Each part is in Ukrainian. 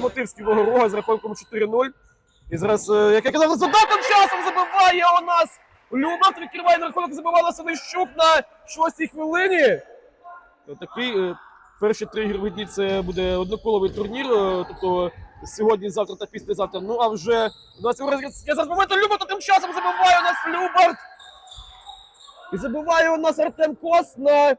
Золотивський Вогорога з рахунком 4-0. І зараз, е, як я казав, за датим часом забиває у нас Любат, відкриває на рахунок, забивала Синищук на шостій хвилині. Такий е, три ігрові дні це буде одноколовий турнір. е, Тобто сьогодні, завтра та післязавтра. Ну а вже у нас я зараз моменту Любата тим часом забиває у нас Любарт. І забиває у нас Артем Кос на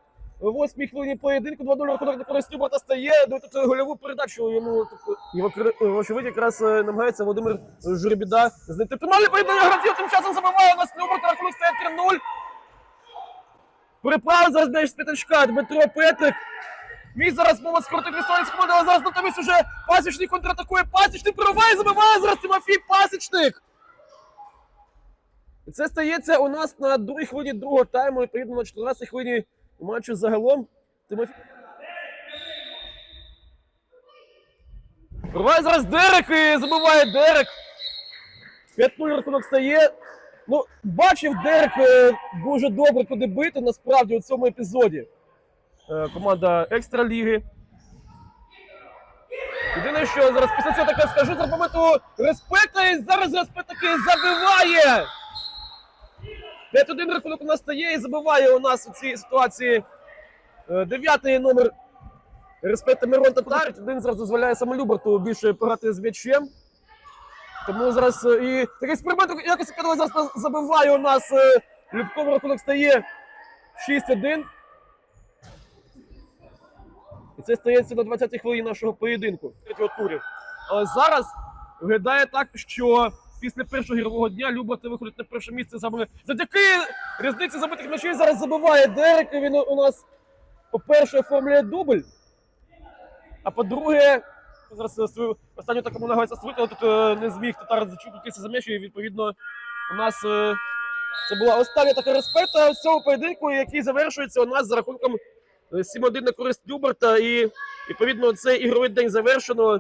восьмій хвилині поєдинку. 2-0 рахунок на користь Любарта стає. Ну, тут гольову передачу йому тобто, його вочевидь якраз е, намагається Володимир Журбіда знайти. Фінальний поєдинок гравців тим часом забиває у нас Любарт, рахунок стає 3-0. Приправ зараз м'яч з п'ятачка Дмитро Петрик. Мій зараз мова скоротив історії з команди, але зараз натомість уже пасічник контратакує. Пасічник прориває, забиває зараз Тимофій Пасічник. Це стається у нас на другій хвилині другого тайму, відповідно на 14 хвилині матчу загалом. Тимофій. Прориває зараз Дерек і забиває Дерек. 5-0 рахунок стає. Ну, бачив Дерек е, дуже добре, куди бити насправді у цьому епізоді. Е, команда екстраліги. Єдине, що зараз після цього таке скажу, за моменту респекта і зараз респект таки забиває. 5-1 рахунок у нас стає і забиває у нас у цій ситуації е, дев'ятий номер респекта Мирон Татар. Один зараз дозволяє саме Люберту більше пограти з м'ячем. Тому зараз е, і такий експеримент, якось зараз забиває у нас е, Любковий рахунок стає 6-1. І це стається на 20-й хвилині нашого поєдинку третього турів. Але зараз виглядає так, що після першого ігрового дня Люберти виходить на перше місце саме завдяки різниці забитих м'ячів. Зараз забиває Дерек. Він у нас, по-перше, оформлює дубль. А по-друге, зараз е, свою останню таку намагається але тут е, не зміг татар зачепитися за м'яч, і відповідно у нас е, це була остання така респекта в цьому поєдинку, який завершується у нас за рахунком е, 7-1 на користь Люберта. І відповідно цей ігровий день завершено.